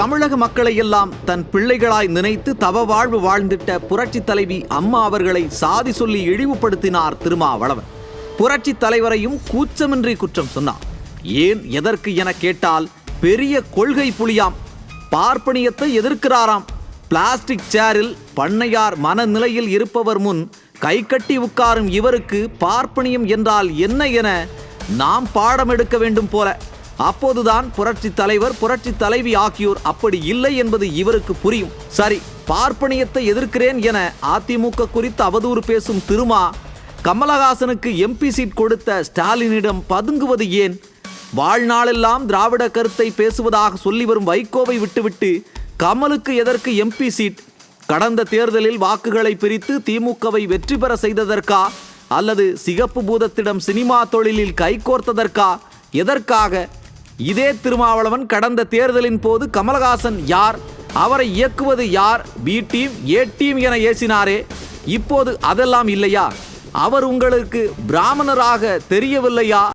தமிழக மக்களை எல்லாம் தன் பிள்ளைகளாய் நினைத்து தவ வாழ்வு வாழ்ந்திட்ட புரட்சி தலைவி அம்மா அவர்களை சாதி சொல்லி இழிவுபடுத்தினார் திருமாவளவன். புரட்சி தலைவரையும் கூச்சமின்றி குற்றம் சொன்னார் ஏன் எதற்கு என கேட்டால் பெரிய கொள்கை புலியாம். பார்ப்பனியத்தை எதிர்க்கிறாராம். பிளாஸ்டிக் சேரில் பண்ணையார் மனநிலையில் இருப்பவர் முன் கைகட்டி உட்காரும் இவருக்கு பார்ப்பனியம் என்றால் என்ன என நாம் பாடம் எடுக்க வேண்டும் போல. அப்போதுதான் புரட்சி தலைவர் புரட்சி தலைவி ஆகியோர் அப்படி இல்லை என்பது இவருக்கு புரியும். சரி பார்ப்பனியத்தை எதிர்க்கிறேன் என அதிமுக குறித்து அவதூறு பேசும் திருமா கமலஹாசனுக்கு எம்பி சீட் கொடுத்த ஸ்டாலினிடம் பதுங்குவது ஏன்? வாழ்நாளெல்லாம் திராவிட கருத்தை பேசுவதாக சொல்லி வரும் வைகோவை விட்டுவிட்டு கமலுக்கு எதற்கு எம்பி சீட்? கடந்த தேர்தலில் வாக்குகளை பிரித்து திமுகவை வெற்றி பெற செய்ததற்கா? அல்லது சிகப்பு பூதத்திடம் சினிமா தொழிலில் கைகோர்த்ததற்கா எதற்காக? இதே திருமாவளவன் கடந்த தேர்தலின் போது கமலஹாசன் யார் அவரை இயக்குவது யார் பி டீம் ஏ டீம் என ஏசினாரே. இப்போது அதெல்லாம் இல்லையா? அவர் உங்களுக்கு பிராமணராக தெரியவில்லையா?